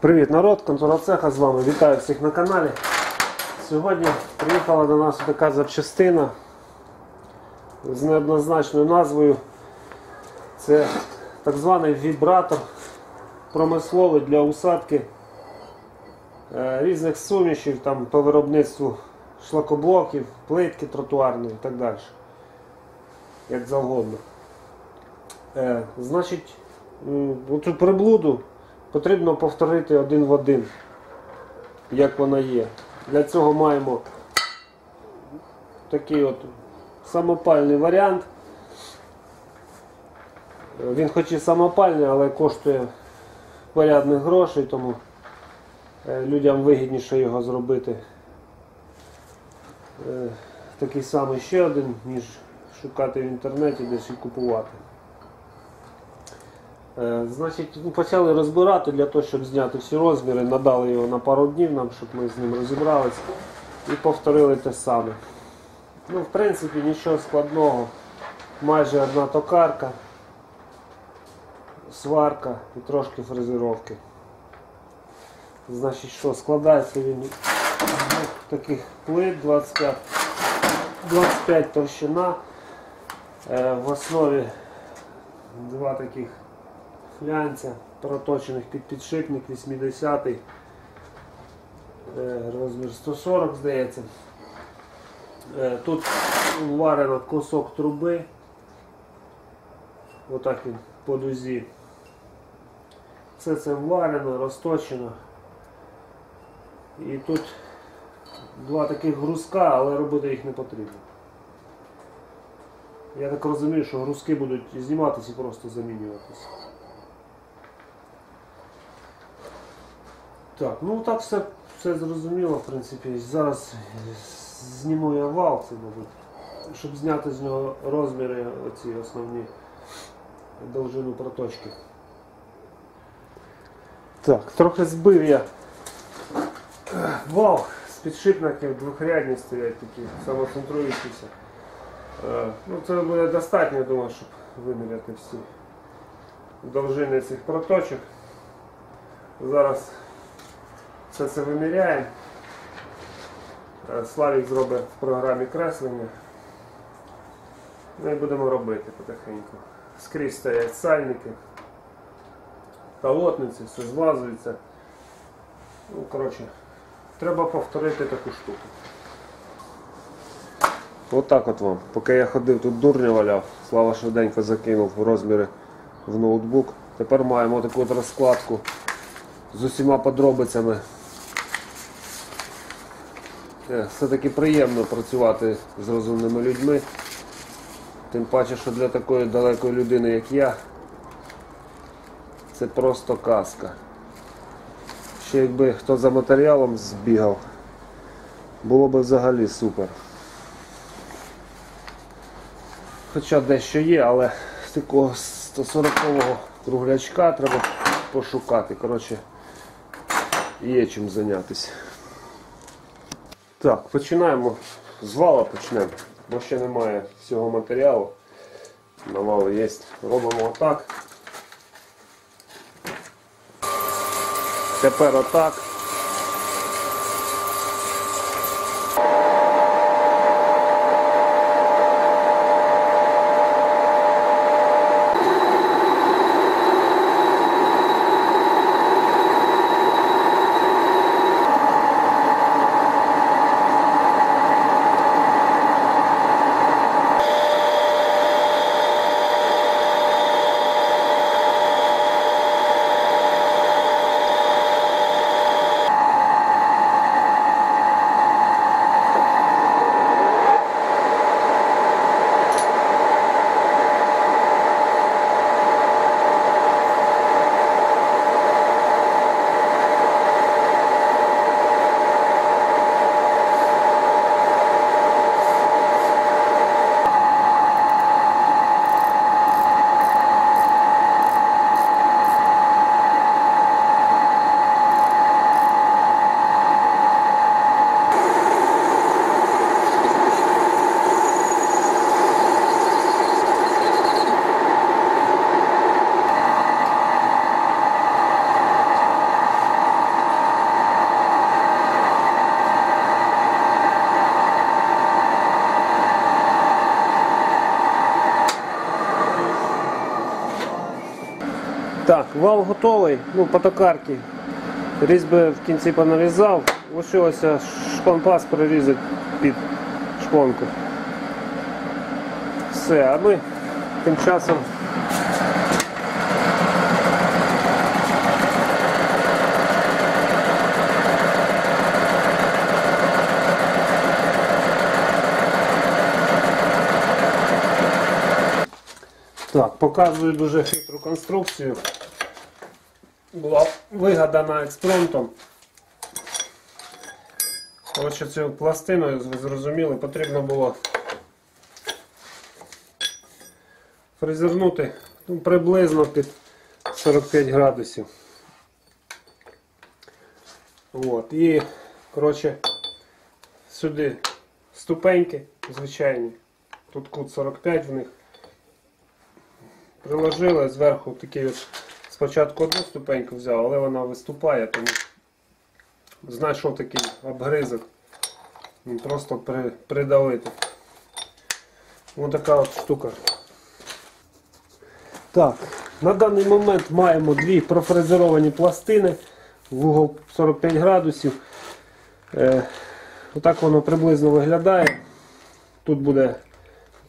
Привіт народ, контура цеха з вами. Вітаю всіх на каналі. Сьогодні приїхала до нас така запчастина з неоднозначною назвою. Це так званий вібратор промисловий для усадки е, різних сумішів там, по виробництву шлакоблоків, плитки тротуарної і так далі. Як завгодно. Е, значить, оцю приблуду потрібно повторити один в один, як вона є. Для цього маємо такий от самопальний варіант. Він хоч і самопальний, але коштує порядних грошей, тому е, людям вигідніше його зробити. Е, Такий самий ще один, ніж шукати в інтернеті десь і купувати. Е, Значить, ну, почали розбирати для того, щоб зняти всі розміри, надали його на пару днів нам, щоб ми з ним розібралися і повторили те саме. Ну, в принципі, нічого складного. Майже одна токарка, сварка і трошки фрезеровки. Значить, що складається він з таких плит 25, 25 товщина. Е, В основі два таких флянця, проточених під підшипник 80 е, розмір 140 здається. Е, Тут варено кусок труби. Отак він по дузі. Все це варено, розточено. І тут два таких грузка, але робити їх не потрібно. Я так розумію, що грузки будуть зніматися і просто замінюватися. Так, ну так все, все зрозуміло, в принципі. Зараз зніму я вал, це, мабуть, щоб зняти з нього розміри оці основні довжину проточки. Так, трохи збив я вал з підшипників двохрядні стоять такі, самоцентруючіся. Е, Ну, це буде достатньо, я думаю, щоб виміряти всі довжини цих проточок. Зараз все це виміряємо. Е, Славік зробить в програмі креслення. Ну і будемо робити потихеньку. Скрізь стоять сальники, колотниці, все злазується. Ну, коротше, треба повторити таку штуку. Отак от вам. Поки я ходив, тут дурня валяв, Слава швиденько закинув розміри в ноутбук. Тепер маємо таку от розкладку з усіма подробицями. Е, Все-таки приємно працювати з розумними людьми. Тим паче, що для такої далекої людини, як я, це просто казка. Ще якби хто за матеріалом збігав, було б взагалі супер. Хоча дещо є, але такого 140-го круглячка треба пошукати. Коротше, є чим зайнятися. Так, починаємо. З вала почнемо, бо ще немає всього матеріалу. На вали є. Робимо отак. Тепер отак. Вал готовий, ну, по токарці. Різьби в кінці понарізав. Лишилося шпанпас перерізати під шпонку. Все, а ми тим часом Так, показую дуже хитру конструкцію. Була вигадана експромтом. Коротше, цю пластину, ви зрозуміли, потрібно було фрезернути ну, приблизно під 45 градусів. От, і, коротше, сюди ступеньки звичайні. Тут кут 45 в них. Приложили зверху такий от спочатку одну ступеньку взяв, але вона виступає, тому знайшов такий обгризок. Просто при, придавити. Ось така от штука. Так, на даний момент маємо дві профрезеровані пластини в угол 45 градусів. Е, отак воно приблизно виглядає. Тут буде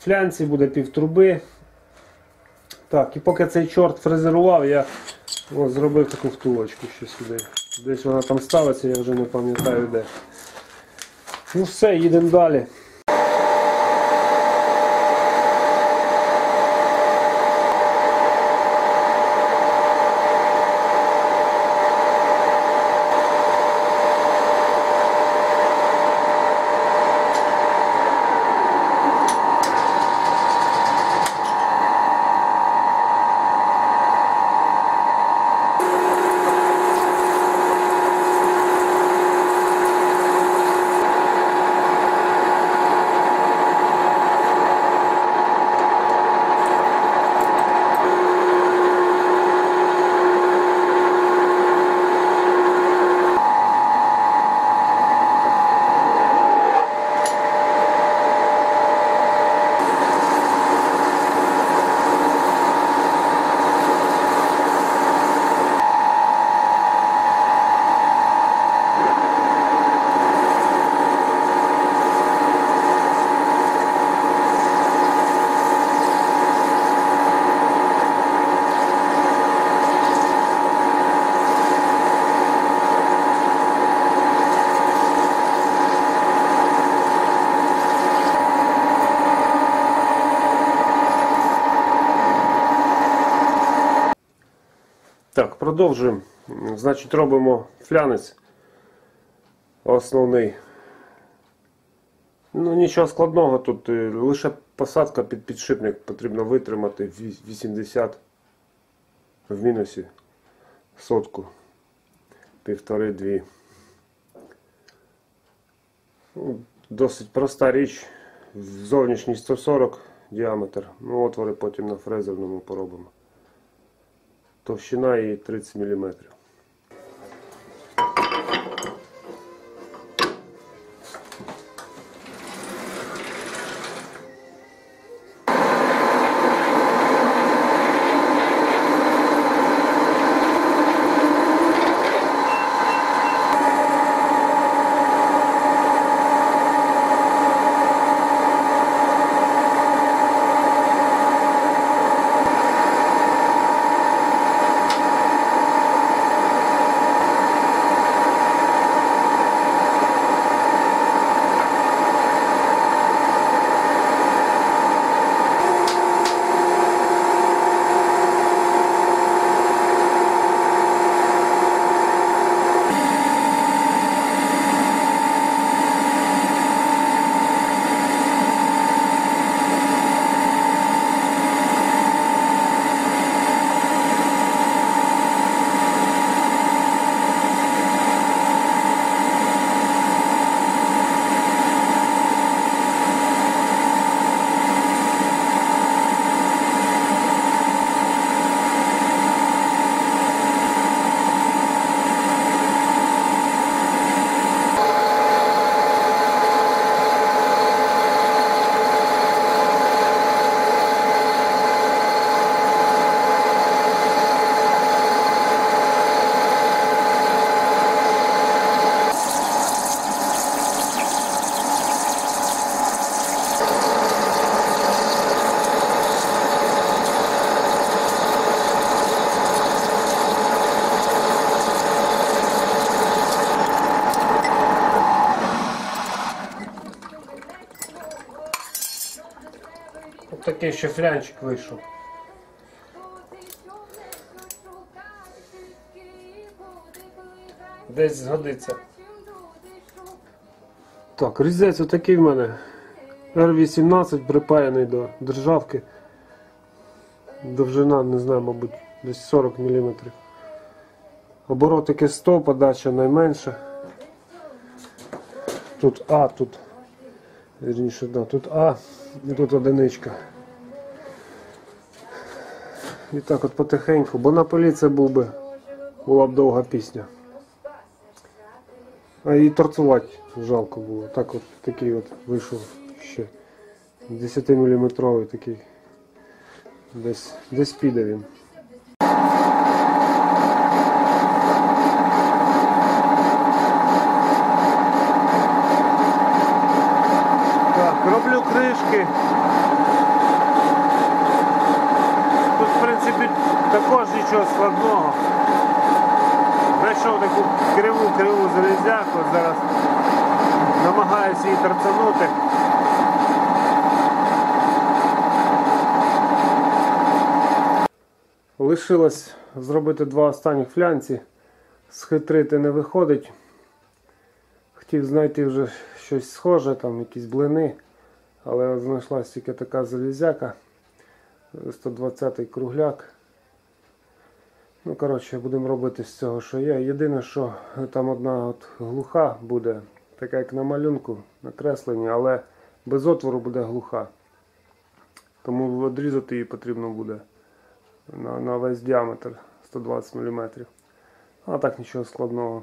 флянці, буде півтруби. Так, і поки цей чорт фрезерував, я ось, зробив таку втулочку ще сюди. Десь вона там ставиться, я вже не пам'ятаю де. Ну все, їдемо далі. Так, продовжуємо. Значить, робимо флянець основний. Ну, нічого складного тут, е, лише посадка під підшипник потрібно витримати 80 в мінусі сотку, півтори-дві. Ну, Досить проста річ. Зовнішній 140 діаметр. Ну, отвори потім на фрезерному поробимо. Товщина її 30 мм. Такий ще флянчик вийшов. Десь згодиться. Так, різець отакий в мене. R18 припаяний до державки. Довжина, не знаю, мабуть, десь 40 мм. Оборотики 100, подача найменша. Тут А, тут. Вірніше, да, тут А і тут одиничка. І так от потихеньку, бо на полі це був би, була б довга пісня. А і торцувати жалко було. Так от такий от вийшов ще 10 мм такий. Десь, десь піде він. Так, роблю кришки. В також нічого складного. Знайшов таку криву криву залізяку, зараз намагаюся її торцанути. Лишилось зробити два останніх флянці. Схитрити не виходить. Хотів знайти вже щось схоже, там якісь блини, але от знайшлась тільки така залізяка. 120-й кругляк. Ну, коротше, будемо робити з цього, що є. Єдине, що там одна от глуха буде, така як на малюнку, на кресленні, але без отвору буде глуха. Тому відрізати її потрібно буде на, на весь діаметр 120 мм. А так нічого складного.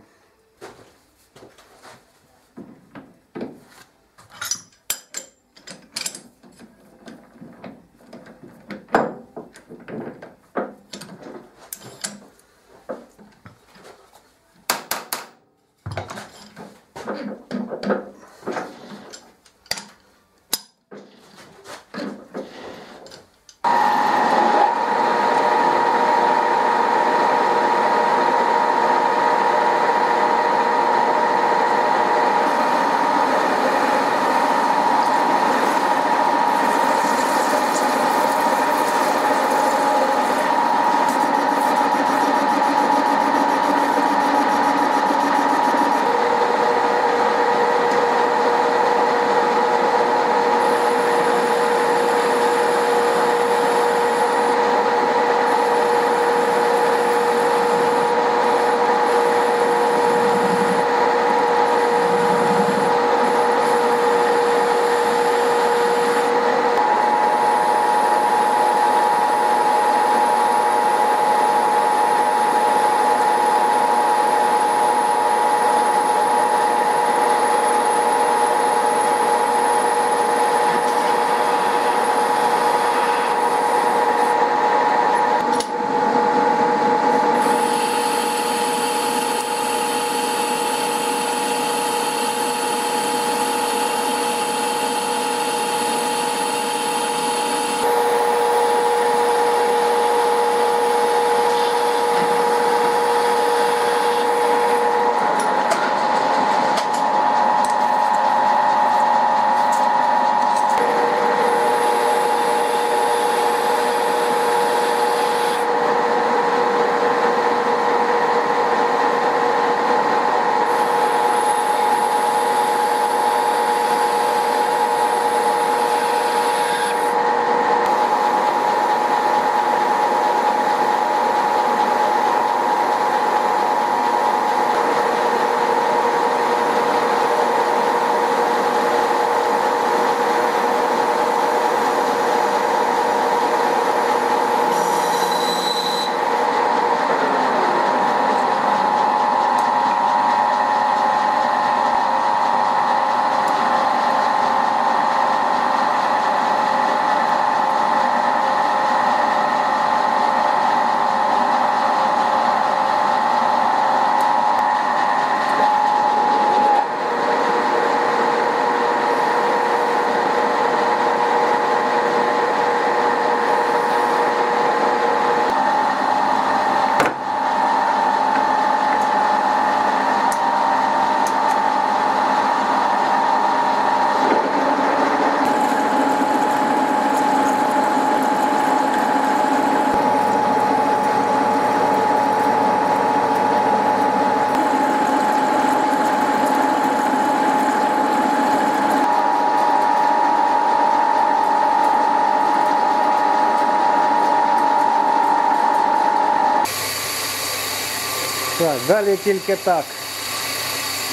Далі тільки так.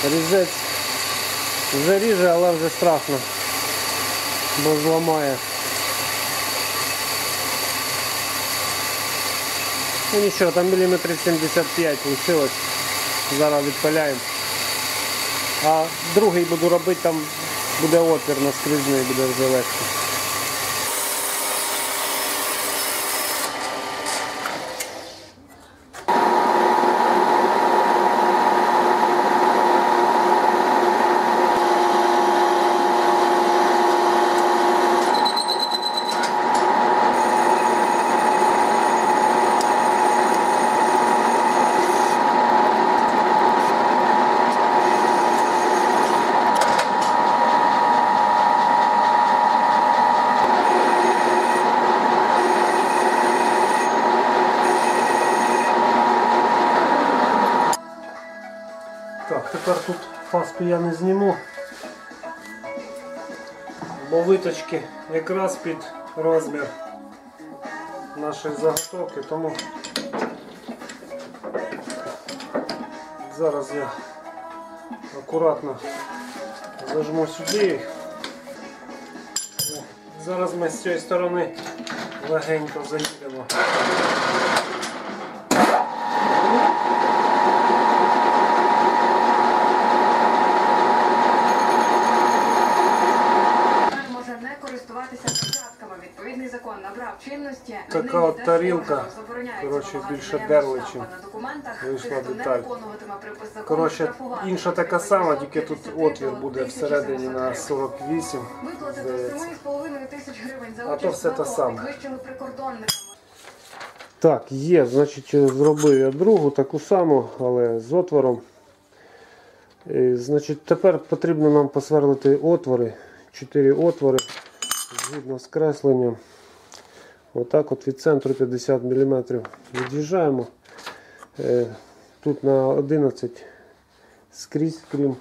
Різець вже ріже, але вже страшно, бо зламає. Ну нічого, там міліметрів 75 лишилось. Зараз відпиляємо. А другий буду робити, там буде отвір наскрізний, буде вже легше. Так, тепер тут паску я не зніму, бо виточки якраз під розмір нашої заготовки, тому зараз я акуратно зажму сюди. їх. Зараз ми з цієї сторони легенько заїдемо. Така от тарілка. Коротше, більше наявність дерли, штампа чим на документах. вийшла деталь. Коротше, інша така сама, тільки тут отвір буде всередині на 48. Виплатити здається. 7,5 тисяч гривень за А то все те саме. Так, є, значить, зробив я другу таку саму, але з отвором. І, значить, тепер потрібно нам посверлити отвори. Чотири отвори згідно з кресленням. Отак от від центру 50 мм від'їжджаємо. Е, Тут на 11 скрізь, крім,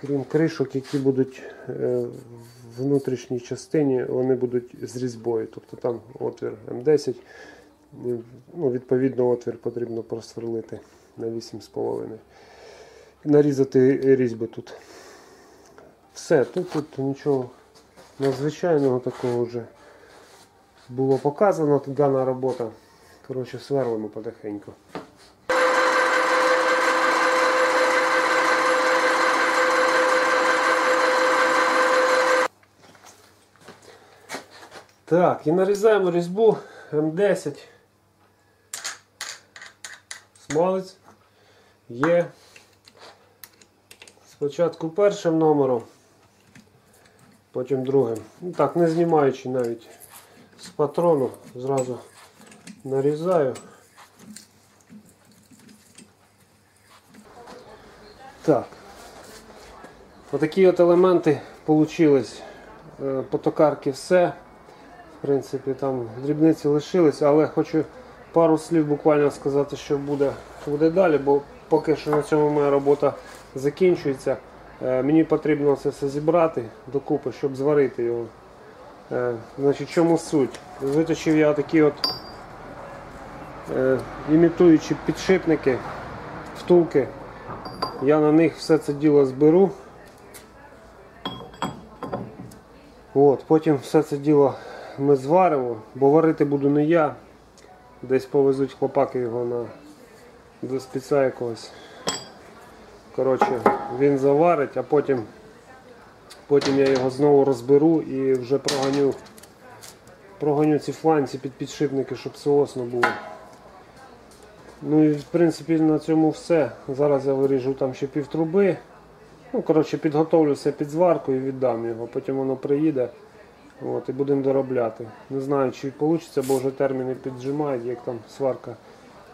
крім кришок, які будуть е, в внутрішній частині, вони будуть з різьбою. Тобто там отвір М10. Ну, відповідно, отвір потрібно просверлити на 8,5. Нарізати різьби тут. Все, тут, тут нічого надзвичайного такого вже було показано, дана робота. Коротше, сверлимо потихеньку. Так, і нарізаємо різьбу М10. Смалець є. Спочатку першим номером, потім другим. Ну так, не знімаючи навіть з патрону, зразу нарізаю. Так. Отакі от елементи получились. Е, По токарки все. В принципі, там дрібниці лишились, але хочу пару слів буквально сказати, що буде, буде далі, бо поки що на цьому моя робота закінчується. Е, Мені потрібно це все зібрати докупи, щоб зварити його. Е, Значить, чому суть? Виточив я такі от е, імітуючі підшипники, втулки. Я на них все це діло зберу. От, потім все це діло ми зваримо, бо варити буду не я. Десь повезуть хлопаки його на до спеца якогось. Коротше, він заварить, а потім, потім я його знову розберу і вже проганю, проганю ці фланці під підшипники, щоб соосно було. Ну і в принципі на цьому все. Зараз я виріжу там ще пів труби. Ну, коротше, підготовлю все під зварку і віддам його. Потім воно приїде. От, і будемо доробляти. Не знаю, чи вийде, бо вже терміни піджимають, як там сварка,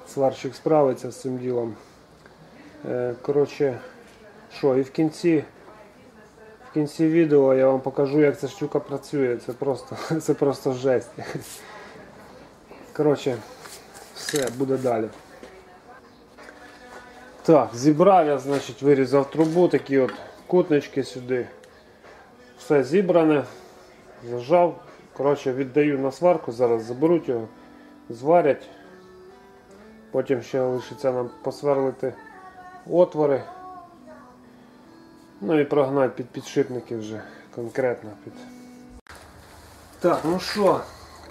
сварщик справиться з цим ділом. Е, коротше, що, і в кінці, в кінці відео я вам покажу, як ця штука працює. Це просто, це просто жесть. Коротше, все, буде далі. Так, зібрав я, значить, вирізав трубу, такі от кутнички сюди. Все зібране, зажав. Коротше, віддаю на сварку, зараз заберуть його, зварять. Потім ще лишиться нам посверлити отвори. Ну і прогнати під підшипники вже конкретно під. Так, ну що,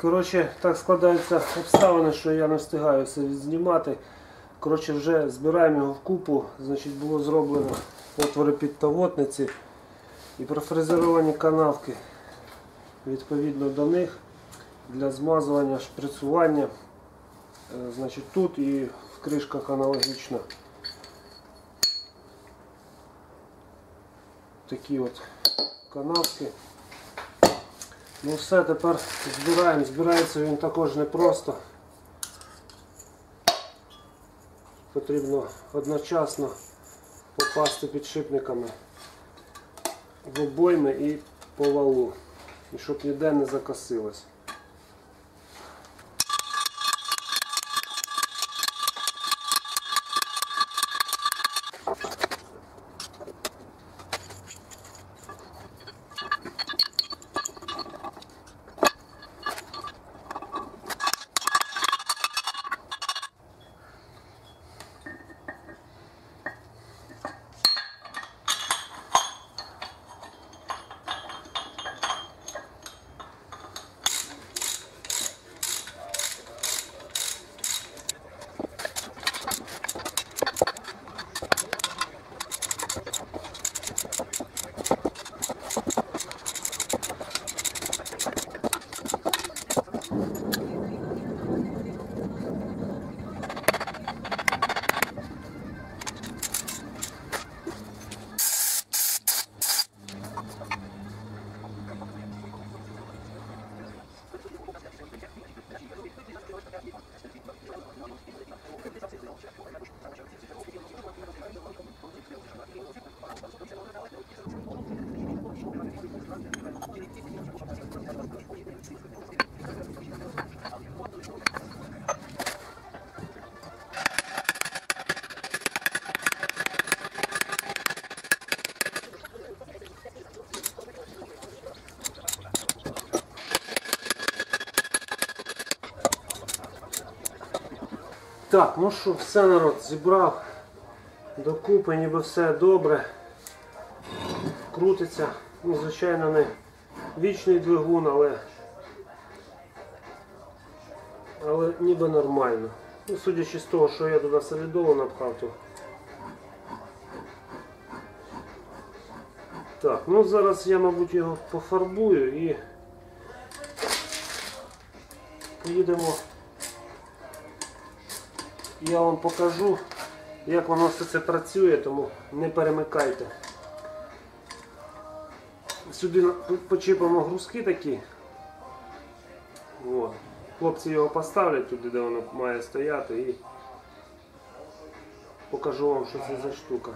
коротше, так складаються обставини, що я не встигаю все знімати. Коротше, вже збираємо його в купу. Значить, було зроблено отвори під тавотниці і профрезеровані канавки відповідно до них для змазування, шприцування. Е, Значить, тут і в кришках аналогічно. Такі от канавки. Ну все, тепер збираємо. Збирається він також непросто. Потрібно одночасно попасти підшипниками в обойми і по валу. І щоб ніде не закосилось. Так, ну що, все народ зібрав докупи, ніби все добре. Крутиться. Ну, звичайно, не вічний двигун, але, але ніби нормально. Ну, судячи з того, що я туди солідолу напхав, то Так, ну зараз я, мабуть, його пофарбую і поїдемо. Я вам покажу, як воно все це працює, тому не перемикайте. Сюди почіпимо грузки такі. От. Хлопці його поставлять туди, де воно має стояти і покажу вам, що це за штука.